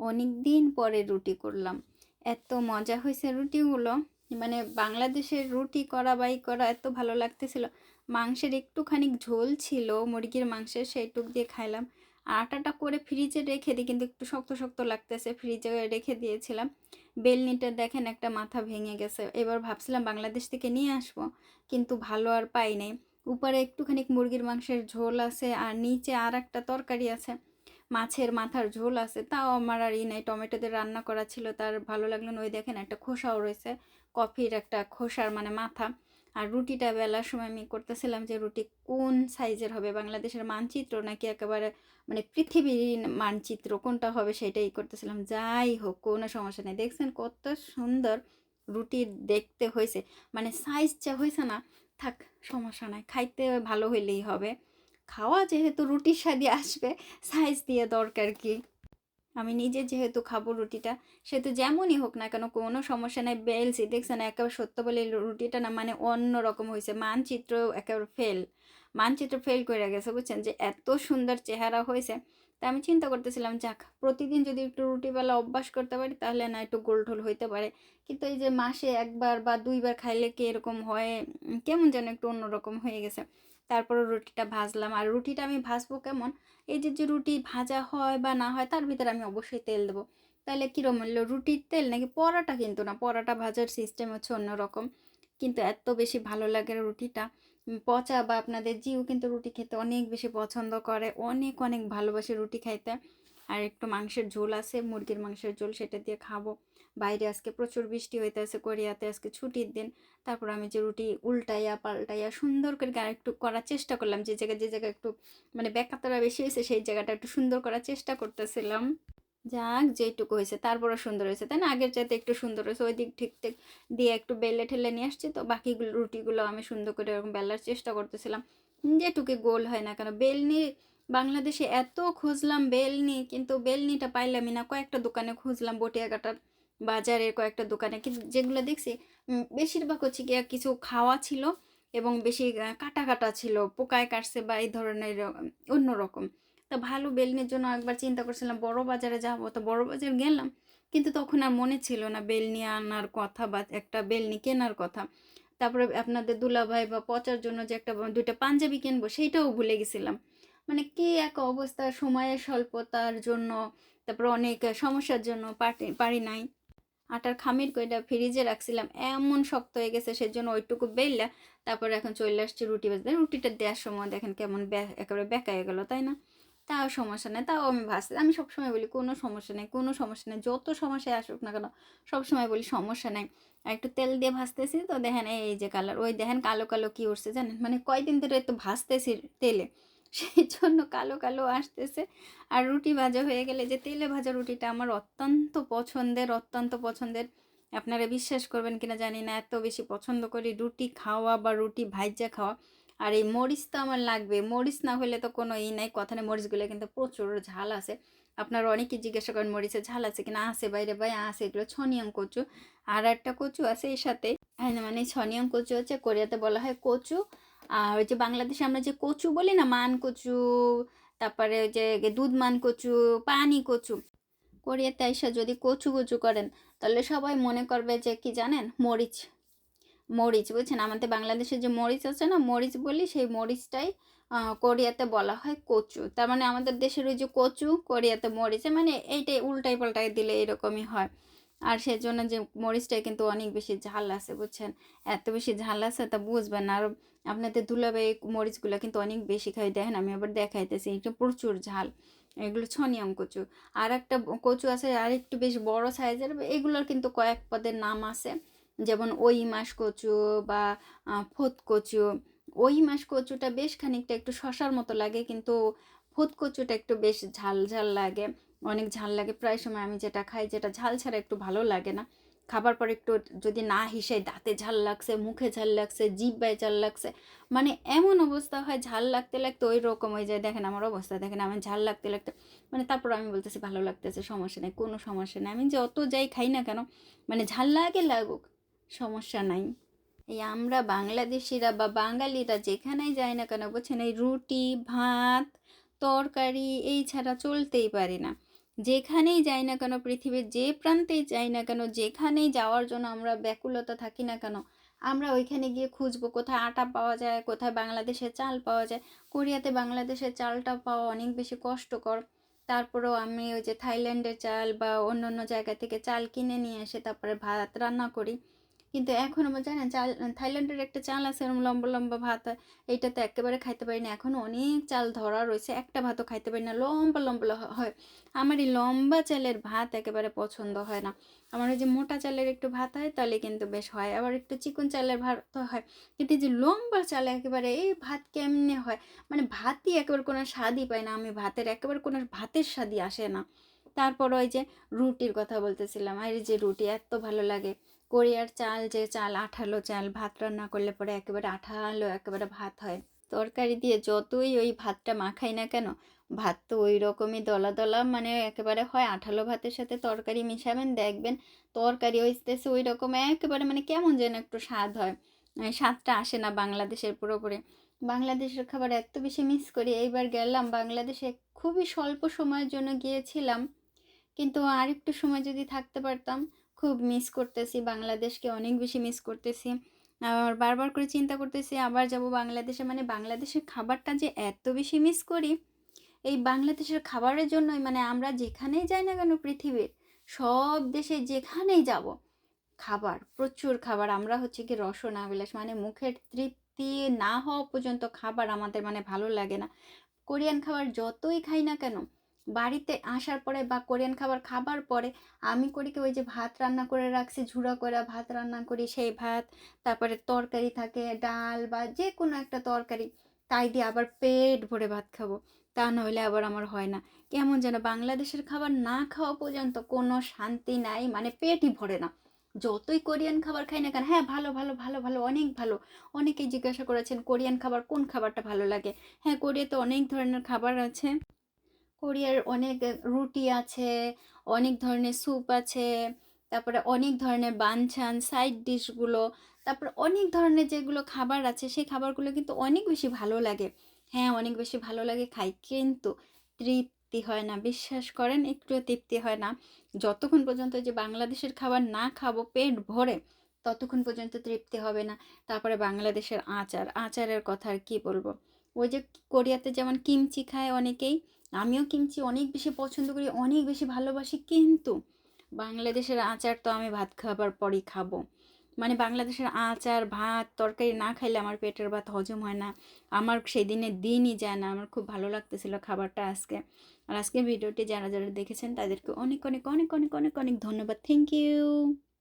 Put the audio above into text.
অনেক দিন পরে রুটি করলাম। এত মজা হয়েছে রুটিগুলো। মানে বাংলাদেশের রুটি করা বাই করা এত ভালো লাগতেছিল। মাংসের একটুখানি ঝোল ছিল, মুরগির মাংসের সেইটুক দিয়ে খাইলাম। আটাটা করে ফ্রিজে রেখে দিই কিন্তু একটু শক্ত শক্ত লাগতেছে, ফ্রিজে রেখে দিয়েছিলাম। বেলনিটা দেখেন একটা মাথা ভেঙে গেছে। এবার ভাবছিলাম বাংলাদেশ থেকে নিয়ে আসব, কিন্তু ভালো আর পাই নাই। উপরে একটুখানি মুরগির মাংসের ঝোল আছে আর নিচে আর একটা তরকারি আছে। মাছের মাথার ঝোল আছে, তাও আমার আর ই নাই। টমেটো দিয়ে রান্না করা ছিল, তার ভালো লাগল ওই দেখেন একটা খোসাও রয়েছে, কফির একটা খোসার মানে মাথা। আর রুটিটা বেলার সময় আমি করতেছিলাম যে, রুটি কোন সাইজের হবে? বাংলাদেশের মানচিত্র নাকি একেবারে মানে পৃথিবীর মানচিত্র? কোনটা হবে সেটাই করতেছিলাম। যাই হোক, কোনো সমস্যা নেই। দেখছেন কত সুন্দর রুটি দেখতে হয়েছে। মানে সাইজ যা হয়েছে না, থাক, সমস্যা নাই। খাইতে ভালো হইলেই হবে। খাওয়া যেহেতু রুটির স্বাদই আসবে সাইজ দিয়ে দরকার কি? আমি নিজে যেহেতু খাব রুটিটা সেহেতু যেমনই হোক না কেন, কোনো সমস্যা নাই। বেলছি, দেখছেন, একেবারে সত্য বলে রুটিটা না মানে অন্য রকম হয়েছে মানচিত্র একেবারে ফেল মানচিত্র ফেল করে গেছে, বুঝছেন? যে এত সুন্দর চেহারা হয়েছে তা আমি চিন্তা করতেছিলাম, যাক, প্রতিদিন যদি একটু রুটিবেলা অভ্যাস করতে পারি, তাহলে না একটু গোল ঢোল হইতে পারে। কিন্তু এই যে মাসে একবার বা দুইবার খাইলে কি এরকম হয়? কেমন যেন একটু অন্যরকম হয়ে গেছে। তারপরে রুটিটা ভাজলাম। আর রুটিটা আমি ভাজবো কেমন? এই যে যে রুটি ভাজা হয় বা না হয় তার ভিতরে আমি অবশ্যই তেল দেবো। তাহলে কীরকম হলো? রুটির তেল নাকি পরাটা কিন্তু না? পরাটা ভাজার সিস্টেম হচ্ছে অন্যরকম। কিন্তু এত বেশি ভালো লাগে রুটিটা। পচা বা আপনাদের জিও কিন্তু রুটি খেতে অনেক বেশি পছন্দ করে। অনেক অনেক ভালোবাসে রুটি খাইতে। আর একটু মাংসের ঝোল আছে, মুরগির মাংসের ঝোল সেটা দিয়ে খাব। বাইরে আজকে প্রচুর বৃষ্টি হইতে আছে কোরিয়াতে, আজকে ছুটির দিন। তারপর আমি যে রুটি উল্টাইয়া পাল্টাইয়া সুন্দর করে একটু করার চেষ্টা করলাম। যে জায়গায় যে জায়গায় একটু মানে ব্যাকাতরা বেশি হয়েছে সেই জায়গাটা একটু সুন্দর করার চেষ্টা করতেছিলাম। যাক যেটুকু হয়েছে তারপরও সুন্দর হয়েছে তাই না? আগের চাইতে একটু সুন্দর হয়েছে ওই দিক ঠিক ঠিক দিয়ে একটু বেলে ঠেলে নিয়ে আসছি তো। বাকিগুলো রুটিগুলো আমি সুন্দর করে এরকম বেলার চেষ্টা করতেছিলাম। যেটুকু গোল হয় না কেন, বেলনি বাংলাদেশে এত খুঁজলাম বেলনি কিন্তু বেলনিটা পাইলামই না। কয়েকটা দোকানে খুঁজলাম, বটিয়াঘাটার বাজারের কয়েকটা দোকানে। কিন্তু যেগুলো দেখছি বেশিরভাগ হচ্ছে গিয়ে কিছু খাওয়া ছিল এবং বেশি কাটা কাটা ছিল, পোকায় কাটছে বা এই ধরনের অন্যরকম তা ভালো বেলনির জন্য একবার চিন্তা করছিলাম, বড় বাজারে যাব। তো বড় বাজার গেলাম, কিন্তু তখন আর মনে ছিল না বেলনি আনার কথা বা একটা বেলনি কেনার কথা। তারপরে আপনাদের দুলাভাই বা পচার জন্য যে একটা, দুইটা পাঞ্জাবি কিনবো, সেইটাও ভুলে গেছিলাম। মানে কি এক অবস্থা সময়ের স্বল্পতার জন্য, তারপরে অনেক সমস্যার জন্য পারি নাই। আটার খামির কইটা ফ্রিজে রাখছিলাম, এমন শক্ত হয়ে গেছে সেজন্য ওইটুকু বেললা তারপরে এখন চলে আসছে রুটি ভাজতে। রুটিটা দেওয়ার সময় দেখেন কেমন একেবারে বেঁকায় গেলো, তাই না? তাও সমস্যা নেই, তাও আমি ভাসতে আমি সবসময় বলি কোনো সমস্যা নেই, কোনো সমস্যা নেই, যত সমস্যায় আসুক না কেন সবসময় বলি সমস্যা নেই। আর একটু তেল দিয়ে ভাজতেছি তো দেখেন এই যে কালার ওই দেখেন কালো কালো কী উঠছে জানেন? মানে কয়দিন ধরে একটু ভাজতেছি তেলে। সেই জন্য কালো কালো আসতেছে। আর রুটি ভাজা হয়ে গেলে যে তেলে ভাজা রুটিটা আমার অত্যন্ত পছন্দের অত্যন্ত পছন্দের, আপনারা বিশ্বাস করবেন কিনা জানি না, এত বেশি পছন্দ করি রুটি খাওয়া বা রুটি ভাইজা খাওয়া। আর এই মরিচ তো আমার লাগবে, মরিচ না হলে তো কোনো ই নাই, কথা নেই, মরিচগুলো কিন্তু প্রচুর ঝাল আছে। আপনারা অনেকে জিজ্ঞাসা করেন মরিচের ঝাল আছে কিনা, আছে বাইরে ভাই, আছে, এগুলো ছনিয়ং কচু। আর একটা কচু আছে এর সাথে মানে ছনিয়ং কচু হচ্ছে, কোরিয়াতে বলা হয় কচু। আর ওই যে বাংলাদেশে আমরা যে কচু বলি না, মান কচু, তারপরে ওই যে দুধ মান কচু, পানি কচু, কোরিয়াতে এসে যদি কচু কচু করেন, তাহলে সবাই মনে করবে যে কি জানেন? মরিচ। মরিচ, বুঝছেন? আমাদের বাংলাদেশে যে মরিচ আছে না, মরিচ বলি সেই মরিচটাই কোরিয়াতে বলা হয় কচু। তার মানে আমাদের দেশের ওই যে কচু, কোরিয়াতে মরিচে মানে এইটাই উল্টাই পাল্টাই দিলে এরকমই হয়। আর সেজন্য যে মরিচটাই কিন্তু অনেক বেশি ঝাল আছে, বুঝছেন? এত বেশি ঝাল আছে তা বুঝবেন আর আপনাদের দুলাভাই মরিচগুলো কিন্তু অনেক বেশি খাই দেখেন, আমি আবার দেখাইতেছি, এটা প্রচুর ঝাল। এগুলো ছনিয়ম কচু। আর একটা কচু আছে আর একটু বেশ বড় সাইজের, এগুলোর কিন্তু কয়েক পদের নাম আছে। যেমন ওই মাস কচু বা ফোত কচু। ওই মাস কচুটা বেশ খানিকটা একটু শশার মতো লাগে, কিন্তু ফোত কচুটা একটু বেশ ঝাল ঝাল লাগে। অনেক ঝাল লাগে। প্রায় সময় আমি যেটা খাই, যেটা ঝাল ছাড়া একটু ভালো লাগে না। খাবার পর একটু যদি না হিসে, দাঁতে ঝাল লাগছে, মুখে ঝাল লাগছে, জিব্বায় ঝাল লাগছে মানে এমন অবস্থা হয়, ঝাল লাগতে লাগতে ওই রকম হয়ে যায়। দেখেন আমার অবস্থা, দেখেন আমার ঝাল লাগতে লাগতে মানে তারপর আমি বলতেছি, ভালো লাগতেছে, সমস্যা নেই, কোনো সমস্যা নেই। আমি যে অত যাই খাই না কেন মানে ঝাল লাগে লাগুক, সমস্যা নাই। এই আমরা বাংলাদেশিরা বা বাঙালিরা যেখানেই যাই না কেন বলছেন এই রুটি, ভাত, তরকারি, এই ছাড়া চলতেই পারি না। যেখানেই যাই না কেন, পৃথিবীর যে প্রান্তেই যাই না কেন, যেখানেই যাওয়ার জন্য আমরা ব্যাকুলতা থাকি না কেন, আমরা ওইখানে গিয়ে খুঁজবো কোথায় আটা পাওয়া যায়, কোথায় বাংলাদেশে চাল পাওয়া যায়। কোরিয়াতে বাংলাদেশের চালটা পাওয়া অনেক বেশি কষ্টকর। তারপরেও আমি ওই যে থাইল্যান্ডের চাল বা অন্য অন্য জায়গা থেকে চাল কিনে নিয়ে এসে তারপরে ভাত রান্না করি। কিন্তু এখন আমার জানেন চাল, থাইল্যান্ডের একটা চাল আছে এরকম লম্বা লম্বা ভাত এইটা তো একেবারে খাইতে পারি না। এখন অনেক চাল ধরা রয়েছে, একটা ভাতও খাইতে পারি না, লম্বা লম্বা হয়। আমার এই লম্বা চালের ভাত একেবারে পছন্দ হয় না। আমার ওই যে মোটা চালের একটু ভাত হয়, তাহলে কিন্তু বেশ হয়। আবার একটু চিকন চালের ভাত হয়। কিন্তু যে লম্বা চাল একেবারে, এই ভাত কেমনে হয়? মানে ভাতই একেবারে কোনো স্বাদই পায় না। আমি ভাতের একেবারে কোনো ভাতের স্বাদই আসে না। তারপর ওই যে রুটির কথা বলতেছিলাম, আর যে রুটি এত ভালো লাগে। কোরিয়ার চাল, যে চাল আঠালো চাল, ভাত রান্না করলে পরে একেবারে আঠালো, একেবারে ভাত হয়। তরকারি দিয়ে যতই ওই ভাতটা মাখাই না কেন, ভাত তো ওই রকমই দলা দলা মানে একেবারে হয় আঠালো ভাতের সাথে তরকারি মিশাবেন, দেখবেন তরকারি হইতেছে ওই রকম একেবারে মানে কেমন যেন একটু স্বাদ হয়। মানে স্বাদটা আসে না বাংলাদেশের পুরোপুরি। বাংলাদেশের খাবার এত বেশি মিস করি, এইবার গেলাম বাংলাদেশে খুবই স্বল্প সময়ের জন্য গিয়েছিলাম, কিন্তু আর একটু সময় যদি থাকতে পারতাম খুব মিস করতেছি, বাংলাদেশকে অনেক বেশি মিস করতেছি। আর বারবার করে চিন্তা করতেছি, আবার যাব বাংলাদেশে। মানে বাংলাদেশের খাবারটা যে এত বেশি মিস করি, এই বাংলাদেশের খাবারের জন্যই মানে আমরা যেখানেই যাই না কেন পৃথিবীর, সব দেশে যেখানেই যাব, খাবার, প্রচুর খাবার। আমরা হচ্ছে কি রসনা, বিলাস মানে মুখের তৃপ্তি না হওয়া পর্যন্ত খাবার আমাদের মানে ভালো লাগে না। কোরিয়ান খাবার যতই খাই না কেন বাড়িতে আসার পরে বা কোরিয়ান খাবার খাবার পরে আমি করি কি ওই যে ভাত রান্না করে রাখছি, ঝুড়া করে ভাত রান্না করি, সেই ভাত, তারপরে তরকারি থাকে, ডাল বা যে কোনো একটা তরকারি, তাই দিয়ে আবার পেট ভরে ভাত খাব। তা নইলে আবার আমার হয় না। কেমন যেন বাংলাদেশের খাবার না খাওয়া পর্যন্ত কোনো শান্তি নাই মানে পেটই ভরে না। যতই কোরিয়ান খাবার খাই না কেন হ্যাঁ ভালো ভালো ভালো ভালো, অনেক ভালো। অনেকেই জিজ্ঞাসা করেছেন কোরিয়ান খাবার কোন খাবারটা ভালো লাগে? হ্যাঁ কোরিয়াতে অনেক ধরনের খাবার আছে। কোরিয়ার অনেক রুটি আছে, অনেক ধরনের স্যুপ আছে, তারপরে অনেক ধরনের বানছান সাইড ডিশগুলো তারপর অনেক ধরনের যেগুলো খাবার আছে, সেই খাবারগুলো কিন্তু অনেক বেশি ভালো লাগে। হ্যাঁ অনেক বেশি ভালো লাগে খাই, কিন্তু তৃপ্তি হয় না, বিশ্বাস করেন, একটুও তৃপ্তি হয় না। যতক্ষণ পর্যন্ত যে বাংলাদেশের খাবার না খাব, পেট ভরে, ততক্ষণ পর্যন্ত তৃপ্তি হবে না। তারপরে বাংলাদেশের আচার, আচারের কথা আর কী বলব? ওই যে কোরিয়াতে যেমন কিমচি খায় অনেকেই আমিও কিমচি অনেক বেশি পছন্দ করি, অনেক বেশি ভালোবাসি, কিন্তু বাংলাদেশের আচার তো আমি ভাত খাবার পরই খাব। মানে বাংলাদেশের আচার, ভাত, তরকারি না খাইলে আমার পেটের ভাত হজম হয় না। আমার সেই দিনের দিনই যায় না, আমার খুব ভালো লাগতেছিল খাবারটা আজকে। আর আজকে ভিডিওটি যারা যারা দেখেছেন তাদেরকে অনেক অনেক অনেক অনেক অনেক অনেক ধন্যবাদ। Thank you